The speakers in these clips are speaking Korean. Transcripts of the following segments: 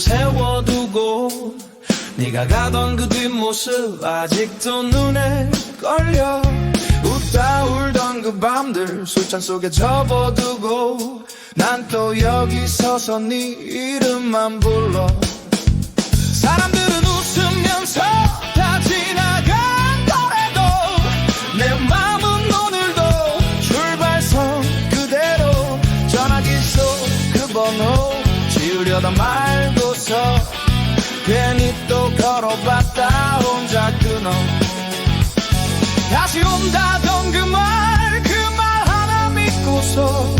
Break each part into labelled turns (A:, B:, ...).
A: 세워두고 네가 가던 그 뒷모습 아직도 눈에 걸려 웃다 울던 그 밤들 술잔 속에 접어두고 난 또 여기 서서 네 이름만 불러. 사람들은 웃으면서 다 지나간 거래도 내 맘은 오늘도 출발선 그대로 전화기 속 그 번호 지우려다 말고서 괜히 또 다시 온다던 그 말 그 말 하나 믿고서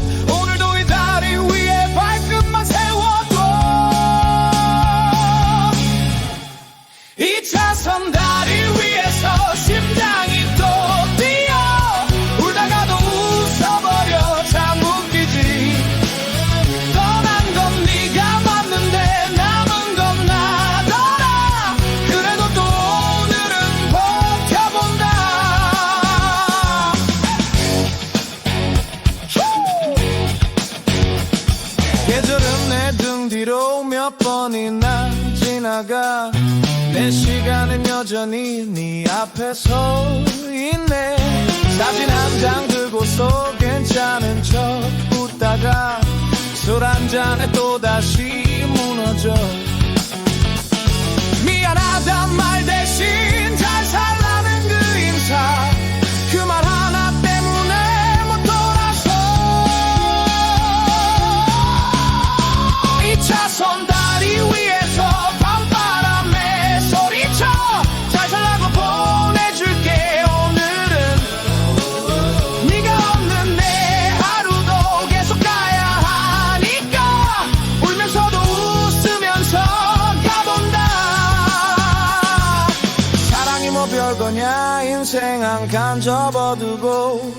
A: 몇 번이나 지나가. 내 시간은 여전히 네 앞에 서 있네. 사진 한 장 들고서 뭐 별거냐 인생 한 칸 접어두고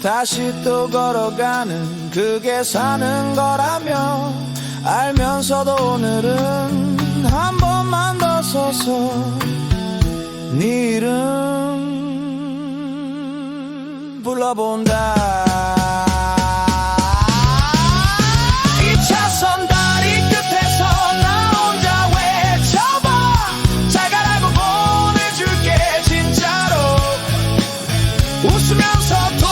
A: 다시 또 걸어가는 그게 사는 거라며 알면서도 오늘은 한 번만 더 서서 네 이름 불러본다 talk to